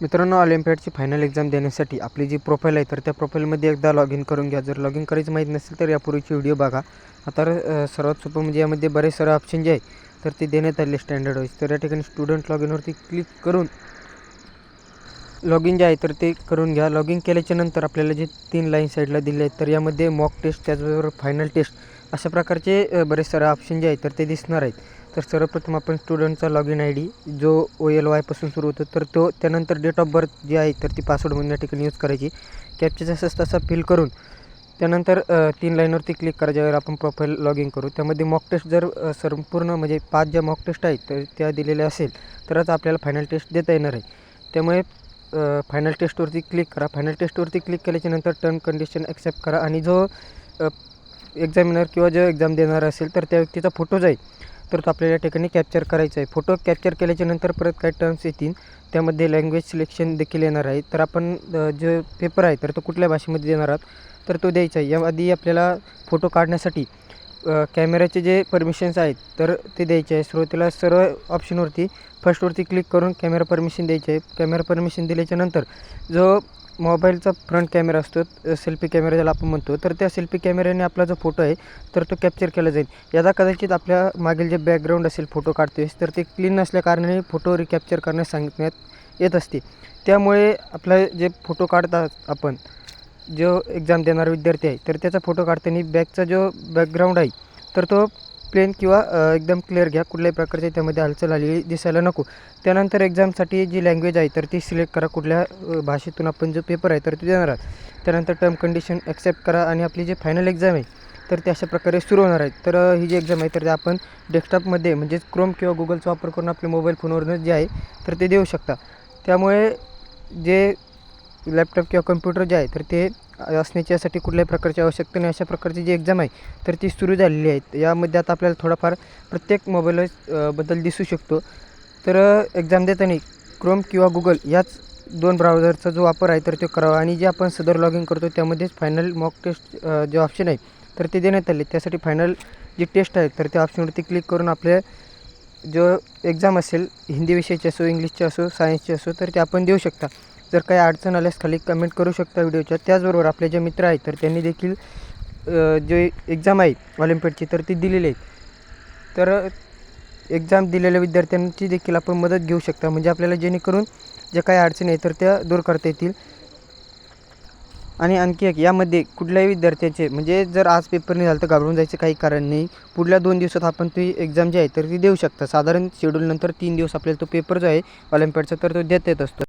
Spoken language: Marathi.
मित्रांनो ऑलिम्पियाडची फायनल एक्झाम देण्यासाठी आपली जी प्रोफाईल आहे तर त्या प्रोफाईलमध्ये एकदा लॉग इन करून घ्या. जर लॉग इन करायचं माहीत नसेल तर यापूर्वीची व्हिडिओ बघा. आता सर्वात सोपं म्हणजे यामध्ये बरेच सारे ऑप्शन जे आहे तर ते देण्यात आले स्टँडर्ड वाईज तर या ठिकाणी स्टुडंट लॉग इनवरती क्लिक करून लॉग इन जे आहे तर ते करून घ्या. लॉग इन केल्याच्यानंतर आपल्याला जे तीन लाईन साईडला दिले आहेत तर यामध्ये मॉक टेस्ट त्याचबरोबर फायनल टेस्ट अशा प्रकारचे बरेच सारे ऑप्शन जे आहेत तर ते दिसणार आहेत. तर सर्वप्रथम आपण स्टुडंटचा लॉग इन आय डी जो ओ एल वायपासून सुरू होतो तर तो त्यानंतर डेट ऑफ बर्थ जी आहे तर ती पासवर्ड म्हणून या ठिकाणी यूज करायची. कॅपचा असं तसा फिल करून त्यानंतर तीन लाईनवरती क्लिक करा ज्यावेळेला आपण प्रोफाईल लॉग इन करू. त्यामध्ये मॉक टेस्ट जर संपूर्ण म्हणजे पाच ज्या मॉक टेस्ट आहेत तर त्या दिलेल्या असेल तरच आपल्याला फायनल टेस्ट देता येणार आहे. त्यामुळे फायनल टेस्टवरती क्लिक करा. फायनल टेस्टवरती क्लिक केल्याच्यानंतर टर्म कंडिशन ॲक्सेप्ट करा. आणि जो एक्झामिनर किंवा जो एक्झाम देणार असेल तर त्या व्यक्तीचा फोटो जाईल. तर तो आपल्याला ठिकाणी कॅप्चर करायचा आहे. फोटो कॅप्चर केल्याच्यानंतर परत काही टर्म्स येतील. त्यामध्ये लँग्वेज सिलेक्शन देखील येणार आहे. तर आपण जो पेपर आहे तर तो कुठल्या भाषेमध्ये देणार आहात? तर तो द्यायचा आहे. याआधी आपल्याला फोटो काढण्यासाठी कॅमेऱ्याचे जे परमिशन्स आहेत तर ते द्यायचे आहे. सुरुवातीला सर्व ऑप्शनवरती फर्स्टवरती क्लिक करून कॅमेरा परमिशन द्यायचे आहे. कॅमेरा परमिशन दिल्याच्यानंतर जो मोबाईलचा फ्रंट कॅमेरा असतो सेल्फी कॅमेरा ज्याला आपण म्हणतो तर त्या सेल्फी कॅमेऱ्याने आपला जो फोटो आहे तर तो कॅप्चर केला जाईल. याचा कदाचित आपल्या मागील जे बॅकग्राऊंड असेल फोटो काढतोयस तर ते क्लीन नसल्याकारणाने फोटो रिकॅप्चर करण्यास सांगण्यात येत असते. त्यामुळे आपला जे फोटो काढतात आपण जो एक्झाम देणारा विद्यार्थी आहे तर त्याचा फोटो काढताना बॅकचा जो बॅकग्राऊंड आहे तर तो प्लेन किंवा एकदम क्लिअर घ्या. कुठल्याही प्रकारच्या त्यामध्ये हालचाल आलेली दिसायला नको. त्यानंतर एक्झामसाठी जी लँग्वेज आहे तर ती सिलेक्ट करा. कुठल्या भाषेतून आपण जो पेपर आहे तर ते देणार आहात. त्यानंतर टर्म कंडिशन ॲक्सेप्ट करा आणि आपली जी फायनल एक्झाम आहे तर ते अशा प्रकारे सुरू होणार आहेत तर ही जी एक्झाम आहे तर ते आपण डेस्कटॉपमध्ये म्हणजेच क्रोम किंवा गुगलचा वापर करून आपल्या मोबाईल फोनवरून जे आहे तर ते देऊ शकता. त्यामुळे जे लॅपटॉप किंवा कम्प्युटर जे आहे तर ते असण्याची यासाठी कुठल्याही प्रकारची आवश्यकता नाही. अशा प्रकारची जी एक्झाम आहे तर ती सुरू झालेली आहेत यामध्ये आता आपल्याला थोडाफार प्रत्येक मोबाईल बद्दल दिसू शकतो. तर एक्झाम देताना क्रोम किंवा गुगल याच दोन ब्राउझरचा जो वापर आहे तर तो करावा. आणि जे आपण सदर लॉग इन करतो त्यामध्येच फायनल मॉक टेस्ट जे ऑप्शन आहे तर ते देण्यात आले. त्यासाठी फायनल जी टेस्ट आहे तर त्या ऑप्शनवरती क्लिक करून आपल्या जो एक्झाम असेल हिंदी विषयाची असो इंग्लिशची असो सायन्सची असो तर ते आपण देऊ शकता. जर काही अडचण आल्यास खाली कमेंट करू शकता व्हिडिओच्या. त्याचबरोबर आपले जे मित्र आहेत तर त्यांनी देखील जे एक्झाम आहे ऑलिम्पिकची तर ती दिलेली आहे तर एक्झाम दिलेल्या विद्यार्थ्यांची देखील आपण मदत घेऊ शकता. म्हणजे आपल्याला जेणेकरून ज्या काही अडचणी आहेत तर त्या दूर करता येतील. आणि आणखी एक यामध्ये कुठल्याही विद्यार्थ्याचे म्हणजे जर आज पेपर नाही झालं तर घाबरून जायचं काही कारण नाही. पुढल्या दोन दिवसात आपण ती एक्झाम जी आहे तर ती देऊ शकता. साधारण शेड्यूलनंतर तीन दिवस आपल्याला तो पेपर जो आहे ऑलिम्पिकचा तर तो देता येत असतो.